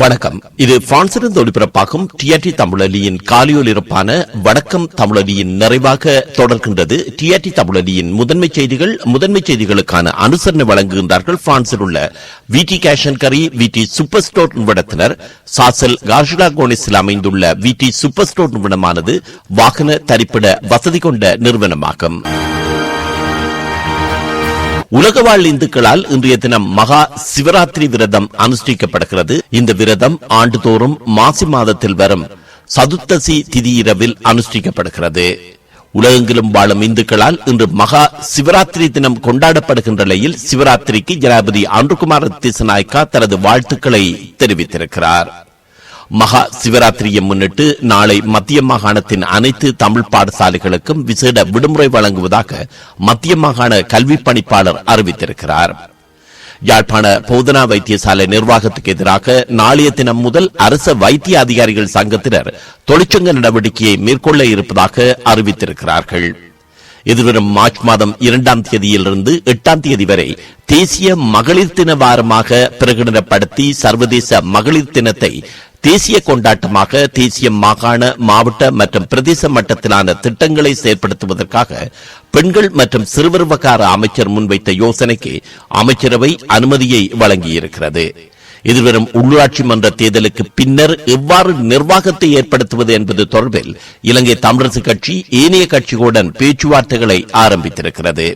வணக்கம். இது பிரான்சிலிருந்து ஒளிபரப்பாகும் டிஆர்டி தமிழலியின் காலியொலிருப்பான வணக்கம் தமிழலியின் நிறைவாக தொடர்கின்றது. டிஆர்டி தமிழலியின் முதன்மை செய்திகள் முதன்மை செய்திகளுக்கான அனுசரணை வழங்குகின்றார்கள் பிரான்சில் உள்ள விடி கேஷன் கரி விடி சூப்பர் ஸ்டோர் நிறுவனத்தினர். சாசல் கார்ஷிலா கோனிஸில் அமைந்துள்ள விடி சூப்பர் ஸ்டோர் நிறுவனமானது வாகன தரிப்பிட வசதி கொண்ட நிறுவனமாகும். உலக வாழ் இந்துக்களால் இன்றைய தினம் மகா சிவராத்திரி விரதம் அனுஷ்டிக்கப்படுகிறது. இந்த விரதம் ஆண்டுதோறும் மாசி மாதத்தில் வரும் சதுர்த்தசி திதி இரவில் அனுஷ்டிக்கப்படுகிறது. உலகெங்கிலும் வாழும் இந்துக்களால் இன்று மகா சிவராத்திரி தினம் கொண்டாடப்படுகின்ற நிலையில் சிவராத்திரிக்கு ஜனாபதி அன்றுகுமார் திசநாயக்கா தனது வாழ்த்துக்களை தெரிவித்திருக்கிறார். மகா சிவராத்திரியை முன்னிட்டு நாளை மத்திய மாகாணத்தின் அனைத்து தமிழ் பாடசாலைகளுக்கும் விசேட விடுமுறை வழங்குவதாக மத்திய மாகாண கல்வி பணிப்பாளர் அறிவித்திருக்கிறார். யாழ்ப்பாண போதனா வைத்தியசாலை நிர்வாகத்துக்கு எதிராக நாளைய தினம் முதல் அரச வைத்திய அதிகாரிகள் சங்கத்தினர் தொழிற்சங்க நடவடிக்கையை மேற்கொள்ள இருப்பதாக அறிவித்திருக்கிறார்கள். எதிர்வரும் மார்ச் மாதம் இரண்டாம் தேதியிலிருந்து எட்டாம் தேதி வரை தேசிய மகளிர் தின வாரமாக பிரகடனப்படுத்தி சர்வதேச மகளிர் தினத்தை தேசிய கொண்டாட்டமாக தேசிய மாகாண மாவட்ட மற்றும் பிரதேச மட்டத்திலான திட்டங்களை செயற்படுத்துவதற்காக பெண்கள் மற்றும் சிறுவர் விவகார அமைச்சர் முன்வைத்த யோசனைக்கு அமைச்சரவை அனுமதியை வழங்கியிருக்கிறது. எதிர்வரும் உள்ளாட்சி மன்ற தேர்தலுக்கு பின்னர் எவ்வாறு நிர்வாகத்தை ஏற்படுத்துவது என்பது தொடர்பில் இலங்கை தமிழரசு கட்சி ஏனைய கட்சிகளுடன் பேச்சுவார்த்தைகளை ஆரம்பித்திருக்கிறது.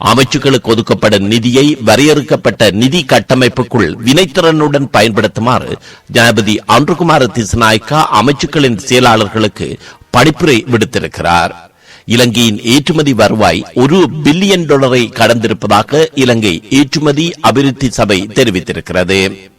அமைச்சுக்களுக்கு ஒதுக்கப்படும் நிதியை வரையறுக்கப்பட்ட நிதி கட்டமைப்புக்குள் வினைத்திறனுடன் பயன்படுத்துமாறு ஜனாபதி அன்றுகுமார திசநாயக்கா அமைச்சுக்களின் செயலாளர்களுக்கு படிப்புரை விடுத்திருக்கிறார். இலங்கையின் ஏற்றுமதி வருவாய் ஒரு பில்லியன் டாலரை கடந்திருப்பதாக இலங்கை ஏற்றுமதி அபிவிருத்தி சபை தெரிவித்திருக்கிறது.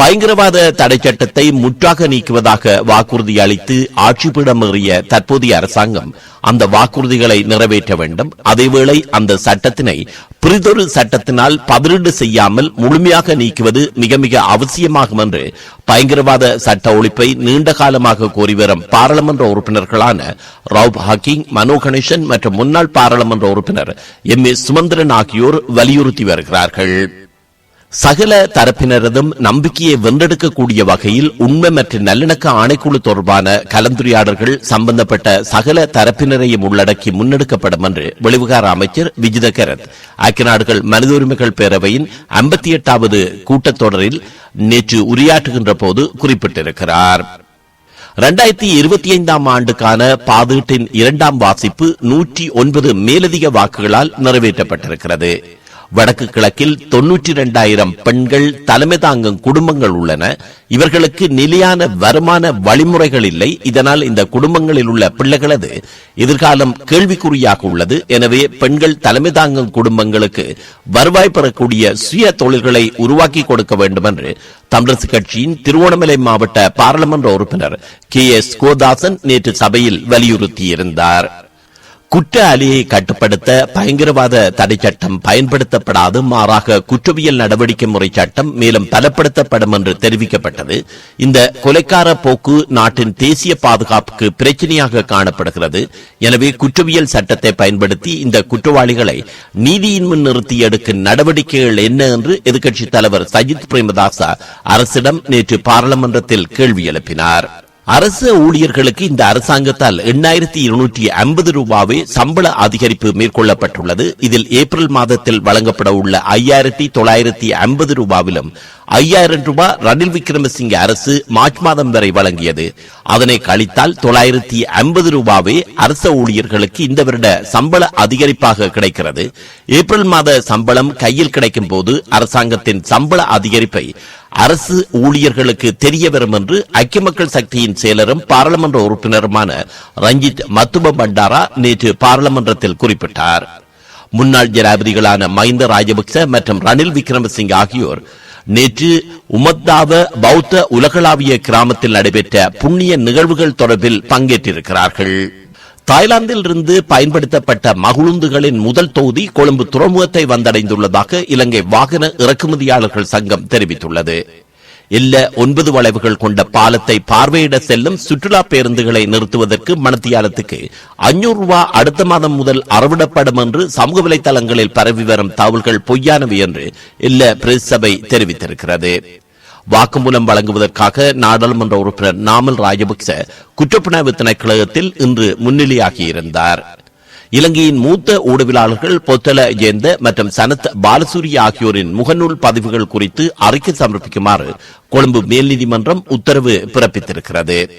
பயங்கரவாத தடை சட்டத்தை முற்றாக நீக்குவதாக வாக்குறுதி அளித்து ஆட்சிப்பிடம் ஏறிய தற்போதைய அரசாங்கம் அந்த வாக்குறுதிகளை நிறைவேற்ற வேண்டும். அதேவேளை அந்த சட்டத்தினை பிரிதொரு சட்டத்தினால் பதிலீடு செய்யாமல் முழுமையாக நீக்குவது மிக மிக அவசியமாகும் என்று பயங்கரவாத சட்ட ஒழிப்பை நீண்ட காலமாக கோரி வரும் பாராளுமன்ற உறுப்பினர்களான ரவுப் ஹக்கிங் மனோ கணேசன் மற்றும் முன்னாள் பாராளுமன்ற உறுப்பினர் எம் ஏ சுமந்திரன் ஆகியோர் வலியுறுத்தி வருகிறார்கள். சகல தரப்பினரதும் நம்பிக்கையை வென்றெடுக்கக்கூடிய வகையில் உண்மை மற்றும் நல்லிணக்க ஆணைக்குழு தொடர்பான கலந்துரையாடல்கள் சம்பந்தப்பட்ட சகல தரப்பினரையும் உள்ளடக்கி முன்னெடுக்கப்படும் என்று வெளிவிகார அமைச்சர் விஜித கரத் ஐக்கிய நாடுகள் மனித உரிமைகள் பேரவையின் ஐம்பத்தி எட்டாவது கூட்டத்தொடரில் நேற்று உரையாற்றுகின்ற போது குறிப்பிட்டிருக்கிறார். இரண்டாயிரத்தி இருபத்தி ஐந்தாம் ஆண்டுக்கான பாதீட்டின் இரண்டாம் வாசிப்பு நூற்றி ஒன்பது மேலதிக வாக்குகளால் நிறைவேற்றப்பட்டிருக்கிறது. வடக்கு கிழக்கில் தொன்னூற்றி இரண்டாயிரம் பெண்கள் தலைமை தாங்கும் குடும்பங்கள் உள்ளன. இவர்களுக்கு நிலையான வருமான வழிமுறைகள் இல்லை. இதனால் இந்த குடும்பங்களில் உள்ள பிள்ளைகளது எதிர்காலம் கேள்விக்குறியாக உள்ளது. எனவே பெண்கள் தலைமை தாங்கும் குடும்பங்களுக்கு வருவாய் பெறக்கூடிய சுய தொழில்களை உருவாக்கி கொடுக்க வேண்டும் என்று தமிழரசு கட்சியின் திருவோணமலை மாவட்ட பாராளுமன்ற உறுப்பினர் கே எஸ் கோதாசன் நேற்று சபையில் வலியுறுத்தியிருந்தார். குற்ற கட்டுப்படுத்த பயங்கரவாத தடை சட்டம் பயன்படுத்தப்படாது மாறாக குற்றவியல் நடவடிக்கை முறை சட்டம் மேலும் பலப்படுத்தப்படும் என்று தெரிவிக்கப்பட்டது. இந்த கொலைக்கார போக்கு நாட்டின் தேசிய பாதுகாப்புக்கு பிரச்சனையாக காணப்படுகிறது. எனவே குற்றவியல் சட்டத்தை பயன்படுத்தி இந்த குற்றவாளிகளை நீதியின் முன் நிறுத்தி எடுக்கும் நடவடிக்கைகள் என்ன என்று எதிர்க்கட்சித் தலைவர் சஜித் பிரேமதாசா அரசிடம் நேற்று பாராளுமன்றத்தில் கேள்வி எழுப்பினார். அரசு ஊழியர்களுக்கு இந்த அரசாங்கத்தால் எண்ணாயிரத்தி இருநூற்றி ஐம்பது ரூபாவை சம்பள அதிகரிப்பு மேற்கொள்ளப்பட்டுள்ளது. இதில் ஏப்ரல் மாதத்தில் வழங்கப்பட உள்ள ஐயாயிரத்தி தொள்ளாயிரத்தி ஐம்பது ரூபாவிலும் ஐயாயிரம் ரூபாய் ரணில் விக்ரமசிங்க அரசு மார்ச் மாதம் வரை வழங்கியது. அதனை கழித்தால் தொள்ளாயிரத்தி ஐம்பது ரூபாவே அரச ஊழியர்களுக்கு இந்த வருட சம்பள அதிகரிப்பாக கிடைக்கிறது. ஏப்ரல் மாத சம்பளம் கையில் கிடைக்கும் போது அரசாங்கத்தின் சம்பள அதிகரிப்பை அரசு ஊழியர்களுக்கு தெரிய வரும் என்று ஐக்கிய மக்கள் சக்தியின் செயலரும் பாராளுமன்ற உறுப்பினருமான ரஞ்சித் மத்துப பண்டாரா நேற்று பாராளுமன்றத்தில் குறிப்பிட்டார். முன்னாள் ஜனாதிபதிகளான மஹிந்த ராஜபக்ச மற்றும் ரணில் விக்ரமசிங் ஆகியோர் நேற்று உமத்தாவ பௌத்த உலகளாவிய கிராமத்தில் நடைபெற்ற புண்ணிய நிகழ்வுகள் தொடர்பில் பங்கேற்றிருக்கிறார்கள். தாய்லாந்தில் இருந்து பயன்படுத்தப்பட்ட மகுழுந்துகளின் முதல் தொகுதி கொழும்பு துறைமுகத்தை வந்தடைந்துள்ளதாக இலங்கை வாகன இறக்குமதியாளர்கள் சங்கம் தெரிவித்துள்ளது. இல்ல ஒன்பது வளைவுகள் கொண்ட பாலத்தை பார்வையிட செல்லும் சுற்றுலா பேருந்துகளை நிறுத்துவதற்கு மணத்தியாலத்துக்கு அஞ்சூறு ரூபாய் அடுத்த மாதம் முதல் அறவிடப்படும் என்று சமூக வலைதளங்களில் பரவி வரும் தகவல்கள் பொய்யானவை என்று இல்ல பிரதி சபை தெரிவித்திருக்கிறது. வாக்குமூலம் வழங்குவதற்காக நாடாளுமன்ற உறுப்பினர் நாமல் ராஜபக்ச குற்றப்புலனாய்வு திணைக்களத்தில் இன்று முன்னிலையாகியிருந்தார். இலங்கையின் மூத்த ஊடகவியலாளர்கள் பொத்தல ஜெயந்த மற்றும் சனத் பாலசூரிய ஆகியோரின் முகநூல் பதிவுகள் குறித்து அறிக்கை சமர்ப்பிக்குமாறு கொழும்பு மேல்நீதிமன்றம் உத்தரவு பிறப்பித்திருக்கிறது.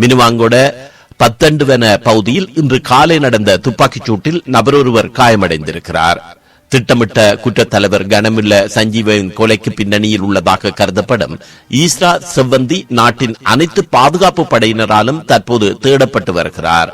மினுவாங்கோட பத்தண்டுவன பகுதியில் இன்று காலை நடந்த துப்பாக்கிச் சூட்டில் நபரொருவர் காயமடைந்திருக்கிறார். திட்டமிட்ட குற்றத்தலைவர் கனமில்ல சஞ்சீவன் கொலைக்கு பின்னணியில் உள்ளதாக கருதப்படும். ஈஸ்ரா செவ்வந்தி நாட்டின் அனைத்து பாதுகாப்பு படையினராலும் தற்போது தேடப்பட்டு வருகிறார்.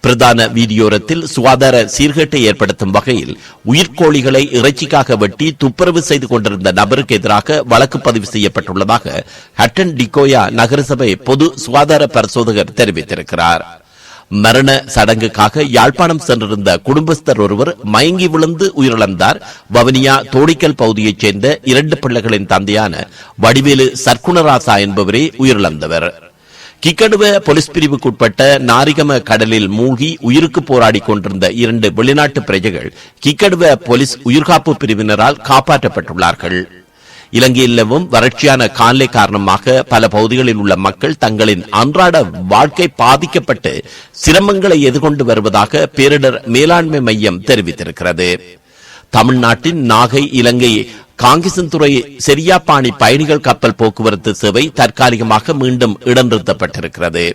பிரதான வீதியோரத்தில் சுகாதார சீர்கேட்டை ஏற்படுத்தும் வகையில் உயிர்கோழிகளை இறைச்சிக்காக வெட்டி துப்புரவு செய்து கொண்டிருந்த நபருக்கு எதிராக வழக்கு பதிவு செய்யப்பட்டுள்ளதாக ஹட்டன் டிகோயா நகரசபை பொது சுகாதார பரிசோதகர் தெரிவித்திருக்கிறார். மரண சடங்குக்காக யாழ்ப்பாணம் சென்றிருந்த குடும்பஸ்தர் ஒருவர் மயங்கி விழுந்து உயிரிழந்தார். வவனியா தோடிக்கல் பகுதியைச் சேர்ந்த இரண்டு பிள்ளைகளின் தந்தையான வடிவேலு சர்க்குணராசா என்பவரே உயிரிழந்தவர். கிக்கடுவ போலீஸ் பிரிவுக்குட்பட்ட நாரிகம கடலில் மூழ்கி உயிருக்கு போராடி கொண்டிருந்த இரண்டு வெளிநாட்டு பிரஜைகள் கிக்கடுவ போலீஸ் உயிர்காப்பு பிரிவினரால் காப்பாற்றப்பட்டுள்ளார்கள். இலங்கையில் நிலவும் வறட்சியான காலை காரணமாக பல பகுதிகளில் உள்ள மக்கள் தங்களின் அன்றாட வாழ்க்கை பாதிக்கப்பட்டு சிரமங்களை எதிர்கொண்டு வருவதாக பேரிடர் மேலாண்மை மையம் தெரிவித்திருக்கிறது. தமிழ்நாட்டின் நாகை இலங்கை காங்கிசன்துறை செரியாப்பாணி பயணிகள் கப்பல் போக்குவரத்து சேவை தற்காலிகமாக மீண்டும் இடநிறுத்தப்பட்டிருக்கிறது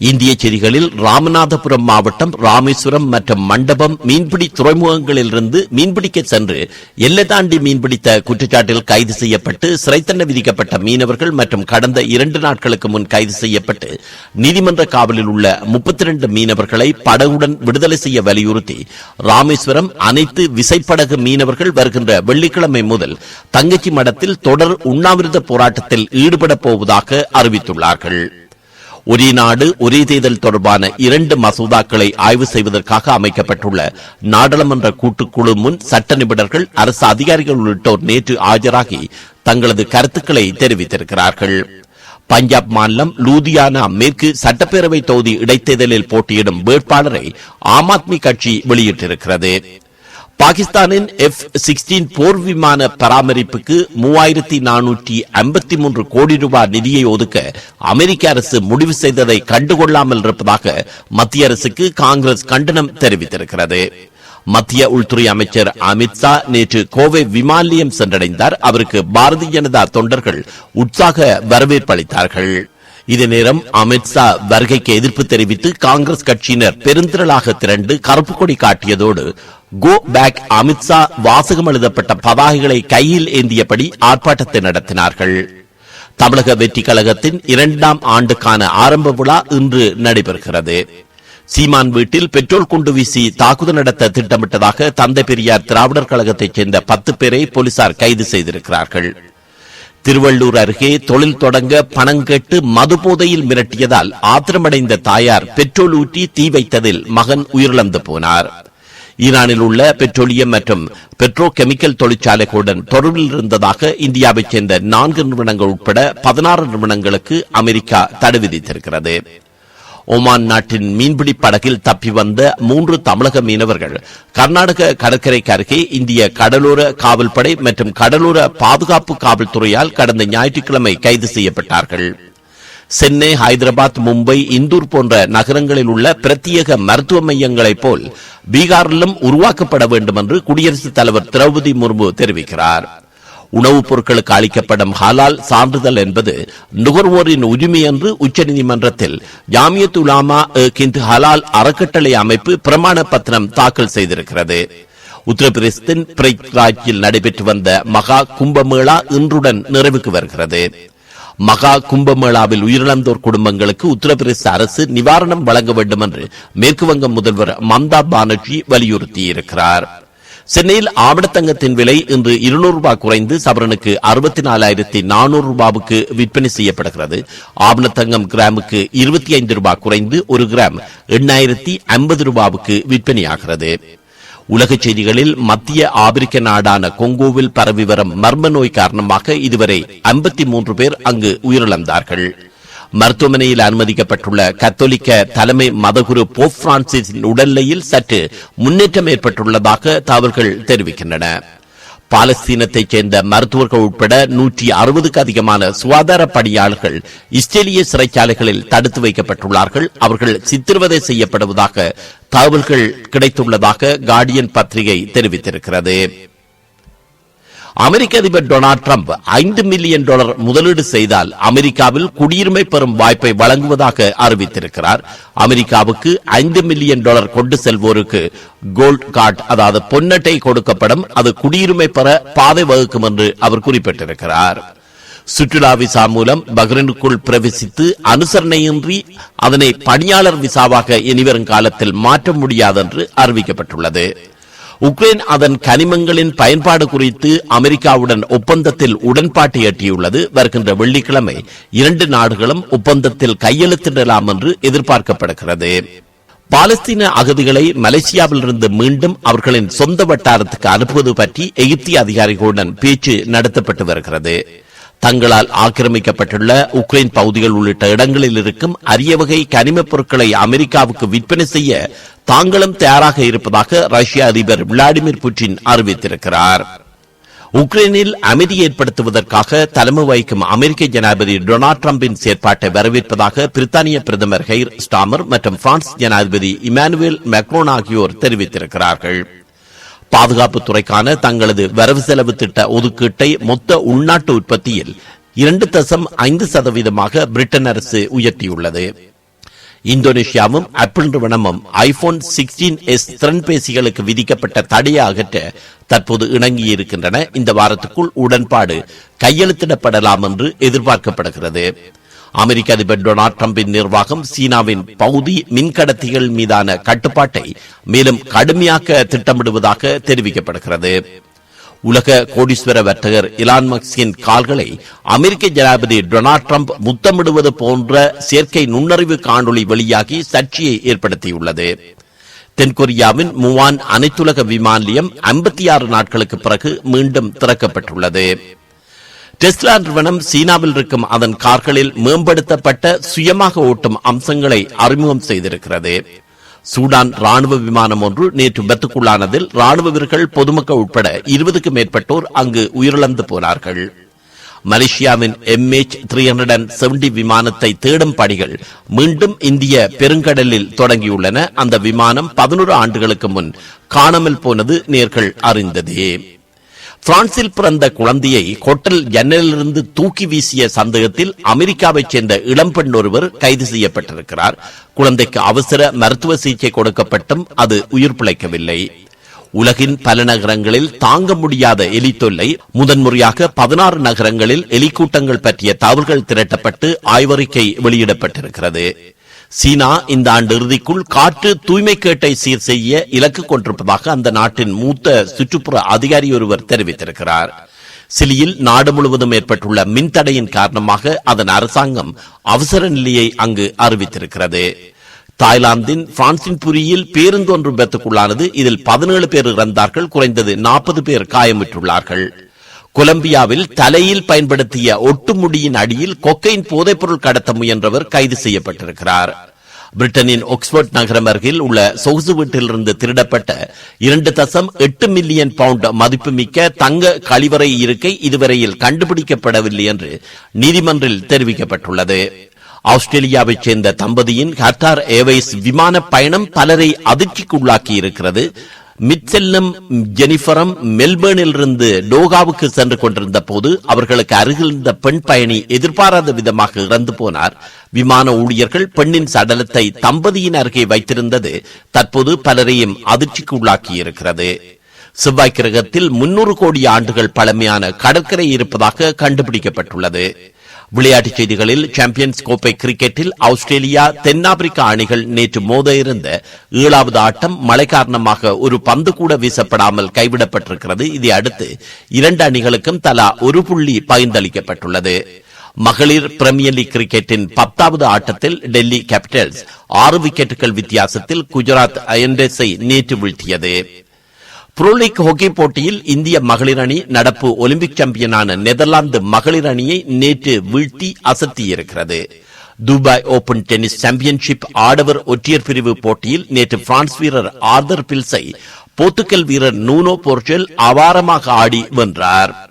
இந்திய செய்திகளில் ராமநாதபுரம் மாவட்டம் ராமேஸ்வரம் மற்றும் மண்டபம் மீன்பிடி துறைமுகங்களிலிருந்து மீன்பிடிக்க சென்று எல்லை தாண்டி மீன்பிடித்த குற்றச்சாட்டில் கைது செய்யப்பட்டு சிறை தண்டனை விதிக்கப்பட்ட மீனவர்கள் மற்றும் கடந்த இரண்டு நாட்களுக்கு முன் கைது செய்யப்பட்டு நீதிமன்ற காவலில் உள்ள முப்பத்தி இரண்டு மீனவர்களை படகுடன் விடுதலை செய்ய வலியுறுத்தி ராமேஸ்வரம் அனைத்து விசைப்படகு மீனவர்கள் வருகின்ற வெள்ளிக்கிழமை முதல் தங்கச்சி மடத்தில் தொடர் உண்ணாவிரத போராட்டத்தில் ஈடுபட போவதாக அறிவித்துள்ளார்கள். ஒரே நாடு ஒரே தேர்தல் தொடர்பான இரண்டு மசோதாக்களை ஆய்வு செய்வதற்காக அமைக்கப்பட்டுள்ள நாடாளுமன்ற கூட்டுக்குழு முன் சட்ட நிபுணர்கள் அரசு அதிகாரிகள் உள்ளிட்டோர் நேற்று ஆஜராகி தங்களது கருத்துக்களை தெரிவித்திருக்கிறார்கள். பஞ்சாப் மாநிலம் லூதியானா மேற்கு சட்டப்பேரவை தொகுதி இடைத்தேர்தலில் போட்டியிடும் வேட்பாளரை ஆம் ஆத்மி கட்சி வெளியிட்டிருக்கிறது. பாகிஸ்தானின் எஃப் சிக்ஸ்டீன் போர் விமான பராமரிப்புக்கு மூவாயிரத்தி நானூற்றி ஐம்பத்தி மூன்று கோடி ரூபாய் நிதியை ஒதுக்க அமெரிக்க அரசு முடிவு செய்ததை கண்டுகொள்ளாமல் இருப்பதாக மத்திய அரசுக்கு காங்கிரஸ் கண்டனம் தெரிவித்திருக்கிறது. மத்திய உள்துறை அமைச்சர் அமித்ஷா நேற்று கோவை விமான நிலையம் சென்றடைந்தார். அவருக்கு பாரதிய ஜனதா தொண்டர்கள் உற்சாக வரவேற்பு அளித்தார்கள். இதே நேரம் அமித்ஷா வருகைக்கு எதிர்ப்பு தெரிவித்து காங்கிரஸ் கட்சியினர் பெருந்திரளாக திரண்டு கருப்பு கொடி காட்டியதோடு கோ பேக் அமித்ஷா வாசகம் எழுதப்பட்ட பதாகைகளை கையில் ஏந்தியபடி ஆர்ப்பாட்டத்தை நடத்தினார்கள். தமிழக வெற்றி கழகத்தின் இரண்டாம் ஆண்டுக்கான ஆரம்ப விழா இன்று நடைபெறுகிறது. சீமான் வீட்டில் பெட்ரோல் குண்டு வீசி தாக்குதல் நடத்த திட்டமிட்டதாக தந்தை பெரியார் திராவிடர் கழகத்தைச் சேர்ந்த பத்து பேரை போலீசார் கைது செய்திருக்கிறார்கள். திருவள்ளூர் அருகே தொழில் தொடங்க பணம் கேட்டு மது போதையில் மிரட்டியதால் ஆத்திரமடைந்த தாயார் பெட்ரோல் ஊற்றி தீ வைத்ததில் மகன் உயிரிழந்து போனார். ஈரானில் உள்ள பெட்ரோலியம் மற்றும் பெட்ரோ கெமிக்கல் தொழிற்சாலைகளுடன் தொடர்பில் இருந்ததாக இந்தியாவைச் சேர்ந்த நான்கு நிறுவனங்கள் உட்பட பதினாறு நிறுவனங்களுக்கு அமெரிக்கா தடை விதித்திருக்கிறது. ஒமான் நாட்டின் மீன்பிடி படகில் தப்பி வந்த மூன்று தமிழக மீனவர்கள் கர்நாடக கடற்கரைக்கு அருகே இந்திய கடலோர காவல்படை மற்றும் கடலோர பாதுகாப்பு காவல்துறையால் கடந்த ஞாயிற்றுக்கிழமை கைது செய்யப்பட்டார்கள். சென்னை ஹைதராபாத் மும்பை இந்தூர் போன்ற நகரங்களில் உள்ள பிரத்யேக மருத்துவ மையங்களைப் போல் பீகாரிலும் உருவாக்கப்பட வேண்டும் என்று குடியரசுத் தலைவர் திரௌபதி முர்மு தெரிவிக்கிறார். உணவுப் பொருட்களுக்கு அளிக்கப்படும் ஹலால் சான்றிதழ் என்பது நுகர்வோரின் உரிமை என்று உச்சநீதிமன்றத்தில் ஜாமியத் உலாமா கிந்த் ஹலால் அறக்கட்டளை அமைப்பு பிரமாண பத்திரம் தாக்கல் செய்திருக்கிறது. உத்தரப்பிரதேசத்தின் பிரயாக்ராஜில் நடைபெற்று வந்த மகா கும்பமேளா இன்றுடன் நிறைவுக்கு வருகிறது. மகா கும்பமேளாவில் உயிரிழந்தோர் குடும்பங்களுக்கு உத்தரப்பிரதேச அரசு நிவாரணம் வழங்க வேண்டும் என்று மேற்குவங்க முதல்வர் மம்தா பானர்ஜி வலியுறுத்தியிருக்கிறார். சென்னையில் ஆவணத்தங்கத்தின் விலை இன்று இருநூறு ரூபாய் குறைந்து சவரனுக்கு அறுபத்தி நாலாயிரத்தி நானூறு ரூபாவுக்கு விற்பனை செய்யப்படுகிறது. ஆவணத்தங்கம் கிராமுக்கு இருபத்தி ஐந்து ரூபாய் குறைந்து ஒரு கிராம் எண்ணாயிரத்தி ஐம்பது ரூபாவுக்கு விற்பனையாகிறது. உலகச் செய்திகளில் மத்திய ஆப்பிரிக்க நாடான கொங்கோவில் பரவி வரும் மர்ம நோய் காரணமாக இதுவரை ஐம்பத்தி மூன்று பேர் அங்கு உயிரிழந்தார்கள். மருத்துவமனையில் அனுமதிக்கப்பட்டுள்ள கத்தோலிக்க தலைமை மதகுரு போப் பிரான்சிஸின் உடல்நிலையில் சற்று முன்னேற்றம் ஏற்பட்டுள்ளதாக தகவல்கள் தெரிவிக்கின்றன. பாலஸ்தீனத்தைச் சேர்ந்த மருத்துவர்கள் உட்பட நூற்றி அறுபதுக்கு அதிகமான சுகாதார பணியாளர்கள் இஸ்ரேலிய சிறைச்சாலைகளில் தடுத்து வைக்கப்பட்டுள்ளார்கள். அவர்கள் சித்திரவதை செய்யப்படுவதாக தகவல்கள் கிடைத்துள்ளதாக கார்டியன் பத்திரிகை தெரிவித்திருக்கிறது. அமெரிக்க அதிபர் டொனால்ட் ட்ரம்ப் ஐந்து மில்லியன் டாலர் முதலீடு செய்தால் அமெரிக்காவில் குடியுரிமை பெறும் வாய்ப்பை வழங்குவதாக அறிவித்திருக்கிறார். அமெரிக்காவுக்கு ஐந்து மில்லியன் டாலர் கொண்டு செல்வோருக்கு கோல்ட் கார்டு அதாவது பொன்னட்டை கொடுக்கப்படும். அது குடியுரிமை பெற பாதை வகுக்கும் என்று அவர் குறிப்பிட்டிருக்கிறார். சுற்றுலா விசா மூலம் பஹ்ரைனுக்குள் பிரவேசித்து அனுசரணையின்றி அதனை பணியாளர் விசாவாக இனிவரும் காலத்தில் மாற்ற முடியாது என்று அறிவிக்கப்பட்டுள்ளது. உக்ரைன் அதன் கனிமங்களின் பயன்பாடு குறித்து அமெரிக்காவுடன் ஒப்பந்தத்தில் உடன்பாட்டை எட்டியுள்ளது. வருகின்ற வெள்ளிக்கிழமை இரண்டு நாடுகளும் ஒப்பந்தத்தில் கையெழுத்திடலாம் என்று எதிர்பார்க்கப்படுகிறது. பாலஸ்தீன அகதிகளை மலேசியாவிலிருந்து மீண்டும் அவர்களின் சொந்த வட்டாரத்துக்கு அனுப்புவது பற்றி எகிப்திய அதிகாரிகளுடன் பேச்சு நடத்தப்பட்டு வருகிறது. தங்களால் ஆக்கிரமிக்கப்பட்டுள்ள உக்ரைன் பகுதிகள் உள்ளிட்ட இடங்களில் இருக்கும் அரிய வகை கனிமப் பொருட்களை அமெரிக்காவுக்கு விற்பனை செய்ய தாங்களும் தயாராக இருப்பதாக ரஷ்ய அதிபர் விளாடிமிர் புட்டின் அறிவித்திருக்கிறார். உக்ரைனில் அமைதி ஏற்படுத்துவதற்காக தலைமை வகிக்கும் அமெரிக்க ஜனாதிபதி டொனால்ட் டிரம்பின் செயற்பாட்டை வரவேற்பதாக பிரித்தானிய பிரதமர் ஹெய்ர் ஸ்டாமர் மற்றும் பிரான்ஸ் ஜனாதிபதி இமானுவேல் மெக்ரோன் ஆகியோர் தெரிவித்திருக்கிறார்கள். பாதுகாப்பு துறைக்கான தங்களது வரவு செலவு திட்ட ஒதுக்கீட்டை மொத்த உள்நாட்டு உற்பத்தியில் இரண்டு தசம் ஐந்து சதவீதமாக பிரிட்டன் அரசு உயர்த்தியுள்ளது. இந்தோனேஷியாவும் ஆப்பிள் நிறுவனமும் ஐபோன் சிக்ஸ்டீன் எஸ் திறன்பேசிகளுக்கு விதிக்கப்பட்ட தடையை அகற்ற தற்போது இணங்கியிருக்கின்றன. இந்த வாரத்துக்குள் உடன்பாடு கையெழுத்திடப்படலாம் என்று எதிர்பார்க்கப்படுகிறது. அமெரிக்க அதிபர் டொனால்ட் டிரம்பின் நிர்வாகம் சீனாவின் பகுதி மின்கடத்திகள் மீதான கட்டுப்பாட்டை மேலும் கடுமையாக்க திட்டமிடுவதாக தெரிவிக்கப்படுகிறது. உலக கோடீஸ்வர வர்த்தகர் இலான் மக்ஸின் கால்களை அமெரிக்க ஜனாதிபதி டொனால்ட் ட்ரம்ப் முத்தமிடுவது போன்ற செயற்கை நுண்ணறிவு காணொளி வெளியாகி சர்ச்சையை ஏற்படுத்தியுள்ளது. தென்கொரியாவின் முவான் அனைத்துலக விமான நிலையம் ஐம்பத்தி ஆறு நாட்களுக்கு பிறகு மீண்டும் திறக்கப்பட்டுள்ளது. டெஸ்லா நிறுவனம் சீனாவில் இருக்கும் அதன் கார்களில் மேம்படுத்தப்பட்ட சுயமாக ஓட்டும் அம்சங்களை அறிமுகம் செய்திருக்கிறது. சூடான் ராணுவ விமானம் ஒன்று நேற்று விபத்துக்குள்ளானதில் ராணுவ வீரர்கள் பொதுமக்கள் உட்பட இருபதுக்கும் மேற்பட்டோர் அங்கு உயிரிழந்து போனார்கள். மலேசியாவின் MH three hundred and seventy விமானத்தை தேடும் பணிகள் மீண்டும் இந்திய பெருங்கடலில் தொடங்கியுள்ளன. அந்த விமானம் பதினோரு ஆண்டுகளுக்கு முன் காணாமல் போனது நேர்கள் அறிந்ததே. பிரான்சில் பிறந்த குழந்தையை ஹோட்டல் ஜன்னலிலிருந்து தூக்கி வீசிய சந்தேகத்தில் அமெரிக்காவைச் சேர்ந்த இளம்பெண் ஒருவர் கைது செய்யப்பட்டிருக்கிறார். குழந்தைக்கு அவசர மருத்துவ சிகிச்சை கொடுக்கப்பட்டும் அது உயிர் பிழைக்கவில்லை. உலகின் பல நகரங்களில் தாங்க முடியாத எலி தொல்லை முதன்முறையாக பதினாறு நகரங்களில் எலிக்கூட்டங்கள் பற்றிய தகவல்கள் திரட்டப்பட்டு ஆய்வறிக்கை வெளியிடப்பட்டிருக்கிறது. சீனா இந்த ஆண்டு இறுதிக்குள் காற்று தூய்மை கேட்டை சீர் செய்ய இலக்கு கொண்டிருப்பதாக அந்த நாட்டின் மூத்த சுற்றுப்புற அதிகாரி ஒருவர் தெரிவித்திருக்கிறார். சிலியில் நாடு முழுவதும் ஏற்பட்டுள்ள மின்தடையின் காரணமாக அதன் அரசாங்கம் அவசர நிலையை அங்கு அறிவித்திருக்கிறது. தாய்லாந்தின் பிரான்சின் புரியில் பேருந்து ஒன்று விபத்துக்குள்ளானது இதில் பதினேழு பேர் இறந்தார்கள் குறைந்தது நாற்பது பேர் காயமிட்டுள்ளார்கள் கொலம்பியாவில் தலையில் பயன்படுத்திய ஒட்டுமுடியின் அடியில் கொக்கைன் போதைப்பொருள் கடத்த முயன்றவர் கைது செய்யப்பட்டிருக்கிறார். பிரிட்டனின் ஆக்ஸ்போர்ட் நகரம் அருகில் உள்ள சொகுசு வீட்டிலிருந்து திருடப்பட்ட இரண்டு தசம் எட்டு மில்லியன் பவுண்ட் மதிப்புமிக்க தங்க கழிவறை இருக்கை இதுவரையில் கண்டுபிடிக்கப்படவில்லை என்று நீதிமன்றில் தெரிவிக்கப்பட்டுள்ளது. ஆஸ்திரேலியாவைச் சேர்ந்த தம்பதியின் கத்தார் ஏர்வைஸ் விமான பயணம் பலரை அதிர்ச்சிக்குள்ளாக்கி இருக்கிறது மிட்செல்லும் ஜெனிஃபரம் மெல்பர்னில் இருந்து டோகாவுக்கு சென்று கொண்டிருந்த போது அவர்களுக்கு அருகில் இருந்த பெண் பயணி எதிர்பாராத விதமாக இறந்து போனார். விமான ஊழியர்கள் பெண்ணின் சடலத்தை தம்பதியின் அருகே வைத்திருந்தது தற்போது பலரையும் அதிர்ச்சிக்கு உள்ளாக்கி இருக்கிறது செவ்வாய் கிரகத்தில் முன்னூறு கோடி ஆண்டுகள் பழமையான கடற்கரை இருப்பதாக கண்டுபிடிக்கப்பட்டுள்ளது. விளையாட்டுச் செய்திகளில் சாம்பியன்ஸ் கோப்பை கிரிக்கெட்டில் ஆஸ்திரேலியா தென்னாப்பிரிக்கா அணிகள் நேற்று மோத இருந்த ஏழாவது ஆட்டம் மழை காரணமாக ஒரு பந்து கூட வீசப்படாமல் கைவிடப்பட்டிருக்கிறது. இதை அடுத்து இரண்டு அணிகளுக்கும் தலா ஒரு புள்ளி பகிர்ந்தளிக்கப்பட்டுள்ளது. மகளிர் பிரீமியர் லீக் கிரிக்கெட்டின் பத்தாவது ஆட்டத்தில் டெல்லி கேபிட்டல்ஸ் ஆறு விக்கெட்டுகள் வித்தியாசத்தில் குஜராத் அயன்டேஸை நேற்று வீழ்த்தியது. புரோ லீக் ஹாக்கி போட்டியில் இந்திய மகளிர் அணி நடப்பு ஒலிம்பிக் சாம்பியனான நெதர்லாந்து மகளிர் அணியை நேற்று வீழ்த்தி அசத்தியிருக்கிறது. துபாய் ஓபன் டென்னிஸ் சாம்பியன்ஷிப் ஆடவர் ஒற்றையர் பிரிவு போட்டியில் நேற்று பிரான்ஸ் வீரர் ஆர்தர் பில்ஸை போர்த்துக்கல் வீரர் நூனோ போர்ச்சல் அபாரமாக ஆடி வென்றார்.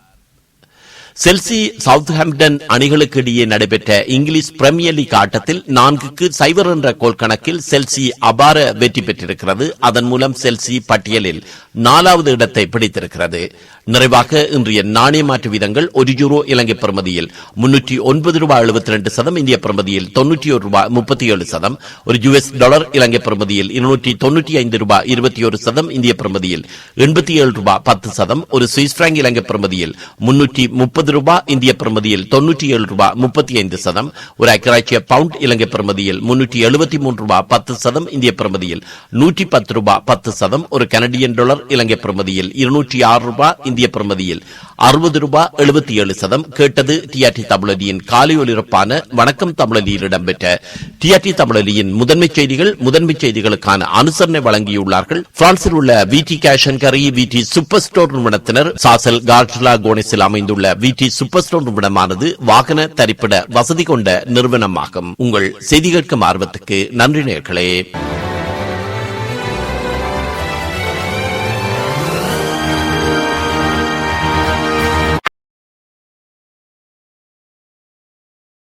செல்சி சவுத்ஹாம்டன் அணிகளுக்கு இடையே நடைபெற்ற இங்கிலீஷ் பிரீமியர் லீக் ஆட்டத்தில் நான்குக்கு சைவர் என்ற கோல் கணக்கில் செல்சி அபார வெற்றி பெற்றிருக்கிறது. அதன் மூலம் செல்சி பட்டியலில் நாலாவது இடத்தை பிடித்திருக்கிறது. நிறைவாக இன்றைய நாணய மாற்று வீதங்கள் ஒரு யூரோ இலங்கை பிரமதியில் முன்னூற்றி ஒன்பது ரூபாய் எழுபத்தி ரெண்டு சதம் இந்திய பிரமதியில் தொன்னூற்றி ஒரு ரூபாய் முப்பத்தி ஏழு சதம் ஒரு யுஎஸ் டாலர் இலங்கை பிரமதியில் இருநூற்றி தொன்னூற்றி ஐந்து ரூபாய் இருபத்தி ஒரு சதம் இந்திய பிரமதியில் எண்பத்தி ஏழு ரூபாய் பத்து சதம் ஒரு சுவிஸ் பிராங்க் இலங்கை பிரமதியில் முன்னூற்றி முப்பது ரூபாய் இந்திய பிரமதியில் தொன்னூற்றி ஏழு ரூபாய் முப்பத்தி ஐந்து சதம். ஒரு அக்கராட்சிய பவுண்ட் இலங்கை பிரமதியில் முன்னூற்றி எழுபத்தி மூன்று ரூபாய் பத்து சதம் இந்திய பிரமதியில் நூற்றி பத்து ரூபாய் பத்து சதம். ஒரு கனடியன் டாலர் இலங்கை பிரமதியில் இருநூற்றி ஆறு ரூபாய் இந்திய பிரமதியில் அறுபது ரூபாய் எழுபத்தி ஏழு சதம் கேட்டது டிஆர்டி தமிழலியின் காலை ஒலிபரப்பான வணக்கம் தமிழலியில் இடம்பெற்ற டிஆர்டி தமிழலியின் முதன்மை செய்திகள் முதன்மை செய்திகளுக்கான அனுசரணை வழங்கியுள்ளார்கள். பிரான்சில் உள்ள வி டி கேஷன் கரி வி டி சூப்பர் ஸ்டோர் நிறுவனத்தினர் சாசல் கார்ட்லா கோனிஸில் அமைந்துள்ள வி டி சூப்பர் ஸ்டோர் நிறுவனமானது வாகன தரிப்பிட வசதி கொண்ட நிறுவனமாகும். உங்கள் செய்தி கேட்கும் ஆர்வத்துக்கு நன்றி நேர்களே.